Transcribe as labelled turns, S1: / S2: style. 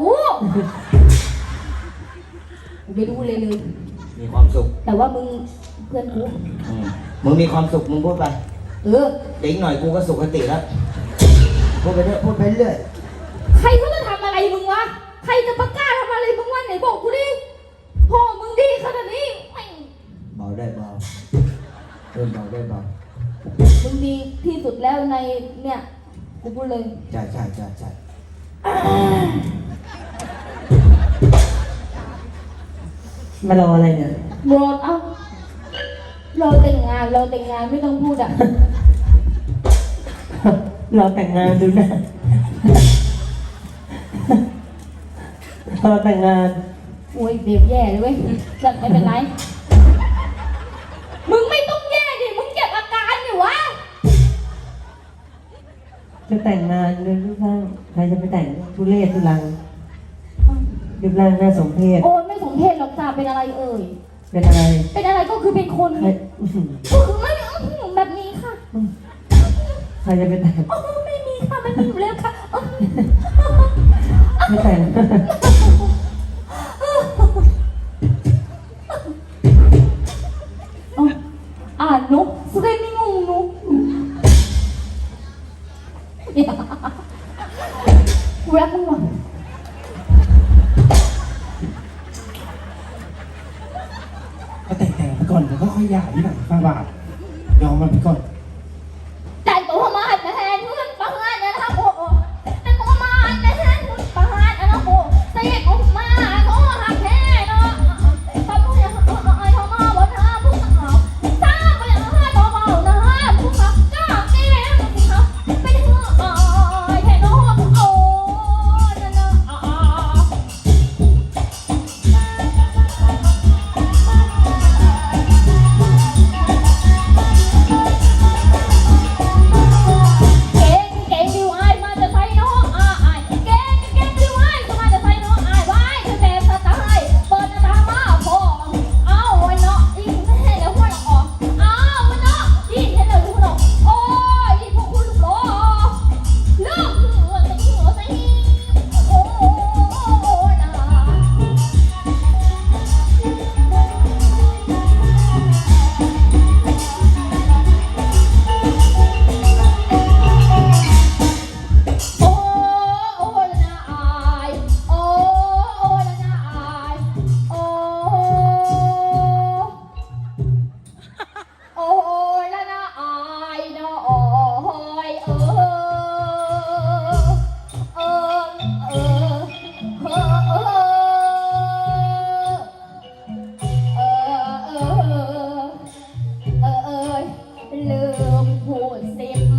S1: กูไม่รู้เลยเลย
S2: มีความสุข
S1: แต่ว่ามึงเพื่อนกู
S2: อืมมึงมีความสุขมึงพูดไป
S1: เออ
S2: เดี๋ยวอีกหน่อยกูก็สุขติแล้ว พูดไปเรื่อยพูดไปเรื่อย
S1: ใครเขาจะทำอะไรมึงวะ ใครจะประกล้าศทำอะไรมึงวะไหนบอกกูดิ พ่อมึงดีขนาดนี้แม่ง
S2: เบาได้เบาเริ่มเบาได้เบา
S1: มึงดีที่สุดแล้วในเนี่ย กูพูดเลย
S2: ใช่ใช่ใช่ใช่
S3: มารออะไรเนี่ย
S1: รอเอ้าเราแต่งงานเราแต่งงานไม่ต้องพูดอะ
S3: รอแต่งงานดูนะ รอแต่งงาน
S1: โอ้ยเบียบแย่เลยเว้ยแต่ไม่เป็นไร มึงไม่ต้องแย่ดิ มึงเก็บอาการดิวะ
S3: จะแต่งงานเลยรูปร่างใครจะไปแต่งทุเรศทุลังรูปร่างน่าสมเพช
S1: โอ้ ยไม่สมเพศหรอกจ้าเป็นอะไรเอ่ย
S3: เป็นอะไร
S1: เป็นอะไรก็คือเป็นคน
S3: ใครอื้อหือ
S1: ก็คือไม่อื้อหือแบบนี้ค่ะ
S3: ใครจะไปแต่ง
S1: โอ้ไม่มีค่ะไม่มีอยู่แล้วค่ะเอ้า
S3: ไม่แต่ง
S1: เอ้าอ่านนุกสเตมิงงนุกอย่ากูรักมึงว่ะ
S4: ก็แต่งแต่งนเดี๋ยวก็ค่อยหย่าที่หลังฟาบาทยอมมันไปก่อน love and grow and stay